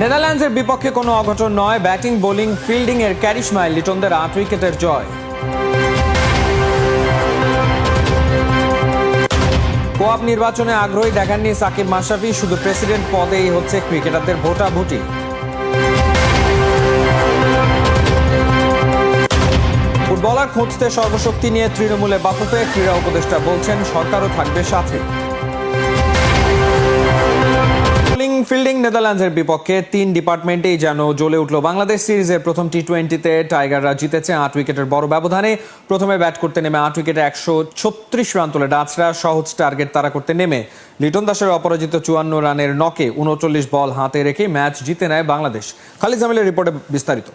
নেদারল্যান্ডসের বিপক্ষে কোনো অঘটন নয়। ব্যাটিং, বোলিং ফিল্ডিং এর ক্যারিশমায় লিটনদের আট উইকেটের জয়। কোয়াপ নির্বাচনে আগ্রহী দেখাননি সাকিব মাশরাফি। শুধু প্রেসিডেন্ট পদেই হচ্ছে ক্রিকেটারদের ভোটাভুটি। ফুটবলার খুঁজতে সর্বশক্তি নিয়ে তৃণমূলে বাফুফে ক্রীড়া উপদেষ্টা বলছেন, সরকারও থাকবে সাথে। বোলিং, ফিল্ডিং নেদারল্যান্ডসের বিপক্ষে তিন ডিপার্টমেন্টেই যেন জ্বলে উঠল বাংলাদেশ সিরিজের প্রথম টি টোয়েন্টিতে টাইগাররা জিতেছে আট উইকেটের বড় ব্যবধানে। প্রথমে ব্যাট করতে নেমে আট উইকেটে একশো ছত্রিশ রান তোলে ডাচরা। সহজ টার্গেট তারা করতে নেমে। লিটন দাসের অপরাজিত চুয়ান্ন রানের নকে উনচল্লিশ বল হাতে রেখে ম্যাচ জিতে নেয় বাংলাদেশ। খালিদ জামিলের রিপোর্টে বিস্তারিত।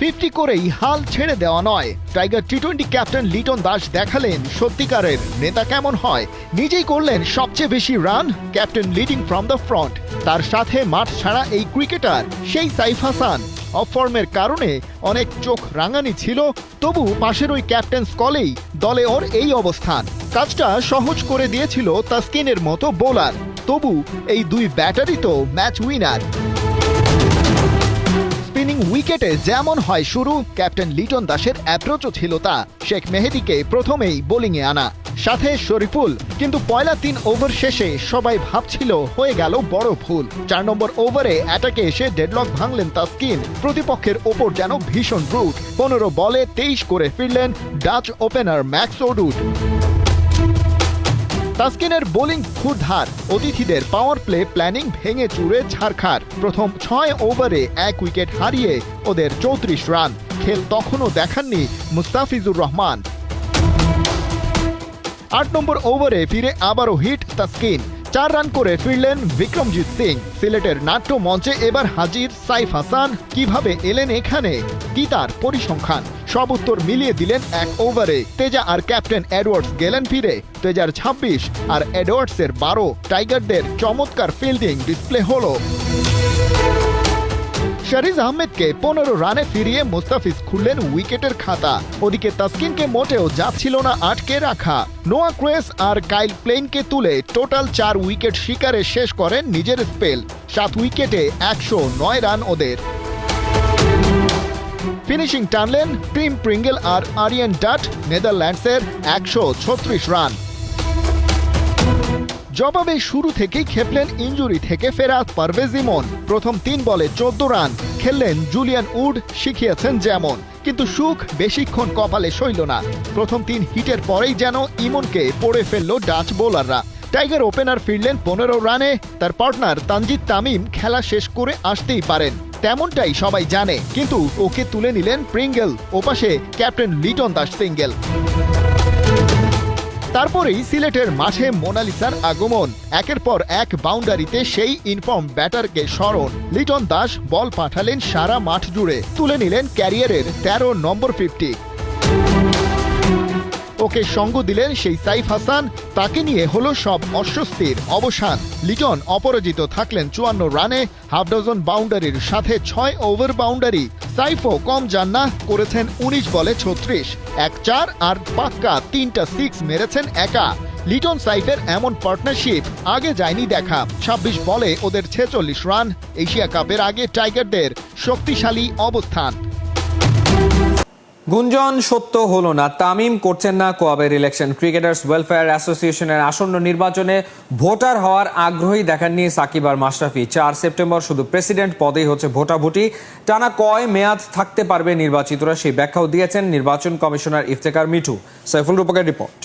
ফিফটি করেই হাল ছেড়ে দেওয়া নয়। Tiger T twenty captain Liton Das দেখালেন সত্যিকারের নেতা কেমন হয়। নিজেই করলেন সবচেয়ে বেশি run captain leading from the front. তার সাথে মাঠ ছাড়া এই ক্রিকেটার সেই সাইফ হাসান। অফর্মের কারণে অনেক চোখ রাঙানি ছিল, তবু পাশের ওই ক্যাপ্টেন স্কলেই দলে ওর এই অবস্থান। কাজটা সহজ করে দিয়েছিল তাস্কিনের মতো বোলার। তবু এই দুই ব্যাটারি তো ম্যাচ উইনার। উইকেটে যেমন হয় শুরু, ক্যাপ্টেন লিটন দাসের অ্যাপ্রোচও ছিল তা। শেখ মেহেদিকে প্রথমেই বোলিংয়ে আনা। সাথে শরীফুল, কিন্তু পয়লা তিন ওভার শেষে সবাই ভাবছিল হয়ে গেল বড় ভুল। চার নম্বর ওভারে অ্যাটাকে এসে ডেডলক ভাঙলেন তাস্কিন। প্রতিপক্ষের ওপর যেন ভীষণ রুট পনেরো বলে তেইশ করে ফিরলেন ডাচ ওপেনার ম্যাক্স ওডুট তাসকিনের বোলিং ক্ষুধার অতিথিদের পাওয়ার প্লে প্ল্যানিং ভেঙে চুড়ে ছাড়খার। প্রথম ছয় ওভারে এক উইকেট হারিয়ে ওদের চৌত্রিশ রান। খেল তখনও দেখাননি মুস্তাফিজুর রহমান। আট নম্বর ওভারে ফিরে আবারও হিট তাসকিন। চার রান করে ফিরলেন বিক্রমজিৎ সিং। সিলেটের নাট্য মঞ্চে এবার হাজির সাইফ হাসান। কীভাবে এলেন এখানে? কি তার পরিসংখ্যান? সব উত্তর মিলিয়ে দিলেন এক ওভারে। তেজা আর ক্যাপ্টেন এডওয়ার্ডস গেলেন ফিরে। তেজার ছাব্বিশ আর এডওয়ার্ডসের বারো। টাইগারদের চমৎকার ফিল্ডিং ডিসপ্লে হলো। শারিজ আহমেদকে পনেরো রানে ফিরিয়ে মুস্তাফিজ খুললেন উইকেটের খাতা। ওদিকে তাসকিনকে মোটেও যাচ্ছিল না আটকে রাখা। নোয়া ক্রেস আর কাইল প্লেনকে তুলে টোটাল চার উইকেট শিকারে শেষ করেন নিজের স্পেল। সাত উইকেটে একশো নয় রান ওদের। ফিনিশিং টানলেন টিম প্রিঙ্গেল আর আরিয়ান ডাট, নেদারল্যান্ডসের একশো ছত্রিশ রান। জবাবে শুরু থেকেই খেপলেন ইঞ্জুরি থেকে ফেরা পারভেজ ইমন। প্রথম তিন বলে চোদ্দ রান। খেললেন জুলিয়ান উড, শিখিয়েছেন যেমন। কিন্তু সুখ বেশিক্ষণ কপালে সইল না। প্রথম তিন হিটের পরেই যেন ইমনকে পড়ে ফেলল ডাচ বোলাররা। টাইগার ওপেনার ফিরলেন পনেরো রানে। তার পার্টনার তানজিদ তামিম খেলা শেষ করে আসতেই পারেন। তেমনটাই সবাই জানে। কিন্তু ওকে তুলে নিলেন প্রিঙ্গেল। ওপাশে ক্যাপ্টেন লিটন দাস সিঙ্গেল তারপরেই সিলেটের মাঠে মোনালিসার আগমন। একের পর এক বাউন্ডারিতে সেই ইনফর্ম ব্যাটারকে স্মরণ। লিটন দাস বল পাঠালেন সারা মাঠ জুড়ে। তুলে নিলেন ক্যারিয়ারের তেরো নম্বর ফিফটি। ওকে সঙ্গ দিলেন সেই সাইফ হাসান। তাকে নিয়ে হলো সব অস্বস্তির অবসান। লিটন অপরাজিত থাকলেন চুয়ান্ন রানে, হাফ ডজন বাউন্ডারির সাথে ছয় ওভার বাউন্ডারি। সাইফও কম যান না করেছেন উনিশ বলে ছত্রিশ। এক চার আর পাক্কা তিনটা সিক্স মেরেছেন একা। লিটন সাইফের এমন পার্টনারশিপ আগে যায়নি দেখা। ২৬ বলে ওদের ছেচল্লিশ রান। এশিয়া কাপের আগে টাইগারদের শক্তিশালী অবস্থান। গুঞ্জন সত্য হলো না। তামিম করছেন না কোয়াবের ইলেকশন ক্রিকেটার্স ওয়েলফেয়ার অ্যাসোসিয়েশনের আসন্ন নির্বাচনে ভোটার হওয়ার আগ্রহী দেখাননি সাকিব আর মাশরাফি। চার সেপ্টেম্বর শুধু প্রেসিডেন্ট পদেই হচ্ছে ভোটাভুটি। টানা কয় মেয়াদ থাকতে পারবে নির্বাচিতরা সেই ব্যাখ্যাও দিয়েছেন নির্বাচন কমিশনার ইফতেকার মিঠু। সাইফুল রূপকের রিপোর্ট।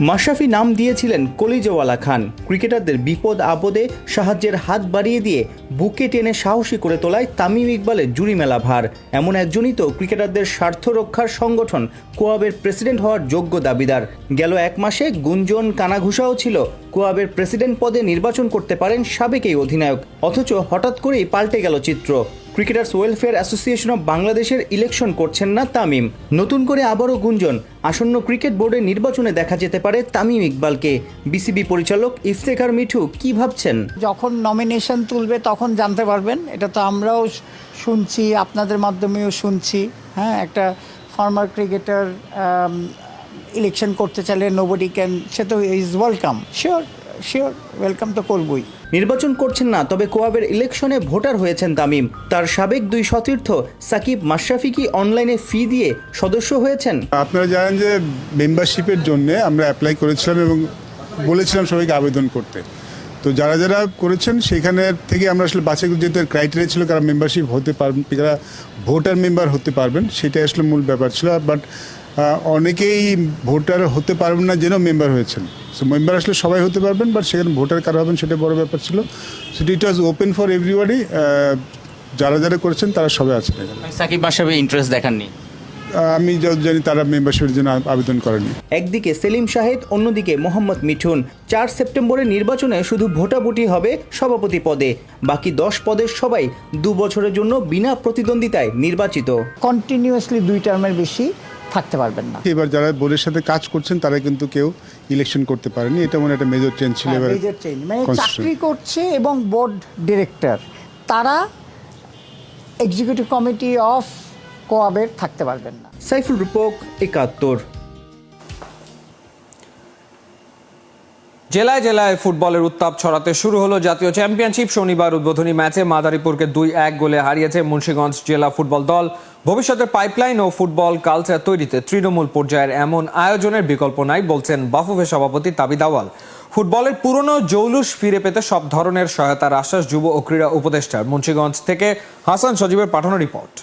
মাশরাফি নাম দিয়েছিলেন কলিজওয়ালা খান। ক্রিকেটারদের বিপদ আপদে সাহায্যের হাত বাড়িয়ে দিয়ে বুকে টেনে সাহসী করে তোলায় তামিম ইকবালের জুড়ি মেলা ভার। এমন একজনই তো ক্রিকেটারদের স্বার্থ রক্ষার সংগঠন কোয়াবের প্রেসিডেন্ট হওয়ার যোগ্য দাবিদার। গেল এক মাসে গুঞ্জন কানাঘুষাও ছিল, কোয়াবের প্রেসিডেন্ট পদে নির্বাচন করতে পারেন সাবেক এই অধিনায়ক। অথচ হঠাৎ করেই পাল্টে গেল চিত্র। ক্রিকেটার্স ওয়েলফেয়ার অ্যাসোসিয়েশন অব বাংলাদেশের ইলেকশন করছেন না তামিম। নতুন করে আবারও গুঞ্জন, আসন্ন ক্রিকেট বোর্ডের নির্বাচনে দেখা যেতে পারে তামিম ইকবালকে। বিসিবি পরিচালক ইফতেখার মিঠু কি ভাবছেন? যখন নমিনেশন তুলবে তখন জানতে পারবেন, এটা তো আমরাও শুনছি, আপনাদের মাধ্যমেও শুনছি হ্যাঁ একটা ফর্মার ক্রিকেটার ইলেকশন করতে চাইলে নোবডি ক্যান সে তো is welcome sure sure welcome তো করবই। নির্বাচন করছেন না, তবে কোয়াবের ইলেকশনে ভোটার হয়েছেন তামিম। তার সাবেক দুই সতীর্থ সাকিব মাশরাফি কি অনলাইনে ফি দিয়ে সদস্য হয়েছেন? আপনারা জানেন যে মেম্বারশিপের জন্য আমরা অ্যাপ্লাই করেছিলাম এবং বলেছিলাম সবাইকে আবেদন করতে। তো যারা যারা করেছেন, সেখানে থেকে আমরা আসলে বাছাই যেহেতু ক্রাইটেরিয়া ছিল কারা মেম্বারশিপ হতে পারবেন যারা ভোটার মেম্বার হতে পারবেন, সেটাই আসলে মূল ব্যাপার ছিল। বাট অনেকেই ভোটার হতে পারবেন না যেন মেম্বার হয়েছেন। সো মেম্বার আসলে সবাই হতে পারবেন বাট সেখানে ভোটার কারা হবেন সেটা বড় ব্যাপার ছিল। সেটা it was open for everybody যারা যারা করেছেন তারা সবাই আছেন সাকিব মাশরাফি ইন্টারেস্ট দেখাননি। আমি যত জানি তারা মেম্বারশিপের জন্য আবেদন করেনি। একদিকে সেলিম শাহেদ অন্যদিকে মোহাম্মদ মিঠুন। চার সেপ্টেম্বরের নির্বাচনে শুধু ভোটাভুটি হবে সভাপতি পদে। বাকি দশ পদের সবাই দু বছরের জন্য বিনা প্রতিদ্বন্দ্বিতায় নির্বাচিত। কন্টিনিউয়াসলি দুই টার্মের বেশি। থাকতে পারবেন না। এবার যারা বোর্ডের সাথে কাজ করছেন তারা কিন্তু কেউ ইলেকশন করতে পারেনি। এটা মনে একটা মেজর চেঞ্জ ছিল এবার মেজর চেঞ্জ মানে চাকরি করছে এবং বোর্ড ডিরেক্টর তারা এক্সিকিউটিভ কমিটি অফ কোয়াবের থাকতে পারবেন না। সাইফুল রূপক একাত্তর। জেলায় জেলায় ফুটবলের উত্তাপ ছড়াতে শুরু হলো জাতীয় চ্যাম্পিয়নশিপ শনিবার উদ্বোধনী ম্যাচে মাদারীপুরকে দুই এক গোলে হারিয়েছে মুন্সিগঞ্জ জেলা ফুটবল দল। ভবিষ্যতের পাইপলাইন ও ফুটবল কালচার তৈরিতে তৃণমূল পর্যায়ের এমন আয়োজনের বিকল্প নাই, বলছেন বাফুফে সভাপতি তাবি দাওয়াল ফুটবলের পুরনো জৌলুস ফিরে পেতে সব ধরনের সহায়তার আশ্বাস যুব ও ক্রীড়া উপদেষ্টার। মুন্সীগঞ্জ থেকে হাসান সজীবের পাঠানো রিপোর্ট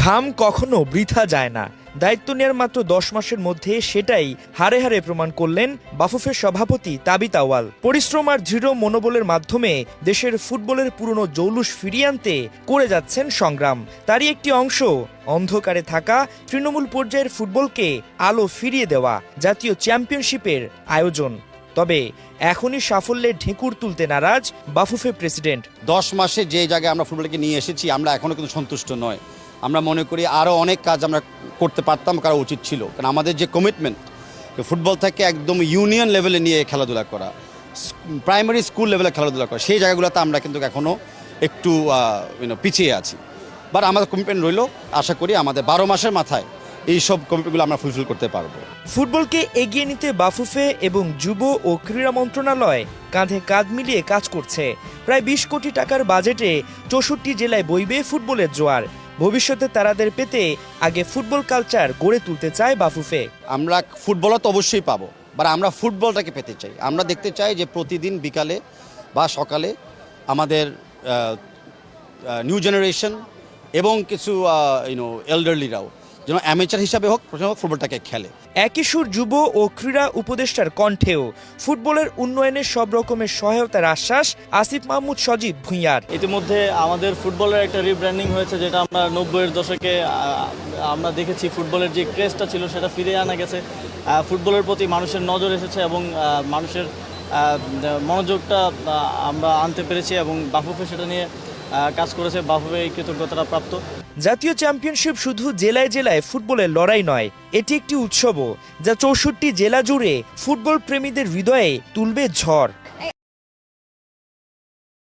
ঘাম কখনো বৃথা যায় না। দায়িত্ব নেওয়ার মাত্র দশ মাসের মধ্যে সেটাই হারে হারে প্রমাণ করলেন বাফুফের সভাপতি তাবি তাওয়াল পরিশ্রম আর দৃঢ় মনোবলের মাধ্যমে দেশের ফুটবলের পুরনো জৌলুস ফিরিয়ে আনতে করে যাচ্ছেন সংগ্রাম। তারই একটি অংশ, অন্ধকারে থাকা তৃণমূল পর্যায়ের ফুটবলকে আলো ফিরিয়ে দেওয়া জাতীয় চ্যাম্পিয়নশিপের আয়োজন। তবে এখনই সাফল্যের ঢেকুর তুলতে নারাজ বাফুফে প্রেসিডেন্ট। দশ মাসে যে জায়গায় আমরা ফুটবলকে নিয়ে এসেছি, আমরা এখনও কিন্তু সন্তুষ্ট নয়। আমরা মনে করি আরও অনেক কাজ আমরা করতে পারতাম, করা উচিত ছিল। কারণ আমাদের যে কমিটমেন্ট ফুটবল থেকে একদম ইউনিয়ন লেভেলে নিয়ে খেলাধুলা করা প্রাইমারি স্কুল লেভেলে খেলাধুলা করা, সেই জায়গাগুলোতে আমরা কিন্তু এখনও একটু পিছিয়ে আছি। বাট আমাদের কমিটমেন্ট রইল, আশা করি আমাদের বারো মাসের মাথায় এই সব কমিটমেন্টগুলো আমরা ফুলফিল করতে পারব। ফুটবলকে এগিয়ে নিতে বাফুফে এবং যুব ও ক্রীড়া মন্ত্রণালয় কাঁধে কাঁধ মিলিয়ে কাজ করছে। প্রায় বিশ কোটি টাকার বাজেটে চৌষট্টি জেলায় বইবে ফুটবলের জোয়ার। ভবিষ্যতে তারাদের পেতে আগে ফুটবল কালচার গড়ে তুলতে চায় বাফুফে। আমরা ফুটবলও তো অবশ্যই পাবো বা আমরা ফুটবলটাকে পেতে চাই। আমরা দেখতে চাই যে প্রতিদিন বিকালে বা সকালে আমাদের নিউ জেনারেশন এবং কিছু ইউনো এল্ডারলিরাও যেন অ্যামেচার হিসাবে হোক প্রথমে ফুটবলটাকে খেলে। একই সুর যুব ও ক্রীড়া উপদেষ্টার কণ্ঠেও ফুটবলের উন্নয়নে সব রকমের সহায়তার আশ্বাস আসিফ মাহমুদ সজীব ভুঁইয়ার। ইতিমধ্যে আমাদের ফুটবলের একটা রিব্র্যান্ডিং হয়েছে যেটা আমরা নব্বইয়ের দশকে আমরা দেখেছি ফুটবলের যে ক্রেজটা ছিল সেটা ফিরে আনা গেছে। ফুটবলের প্রতি মানুষের নজর এসেছে এবং মানুষের মনোযোগটা আমরা আনতে পেরেছি এবং বাফুফে সেটা নিয়ে কাজ করেছে। বাফুফে এই কৃতজ্ঞতাটা প্রাপ্ত। জাতীয় চ্যাম্পিয়নশিপ শুধু জেলায় জেলায় ফুটবলের লড়াই নয়, এটি একটি উৎসবও যা চৌষট্টি জেলা জুড়ে ফুটবল প্রেমীদের হৃদয়ে তুলবে ঝড়।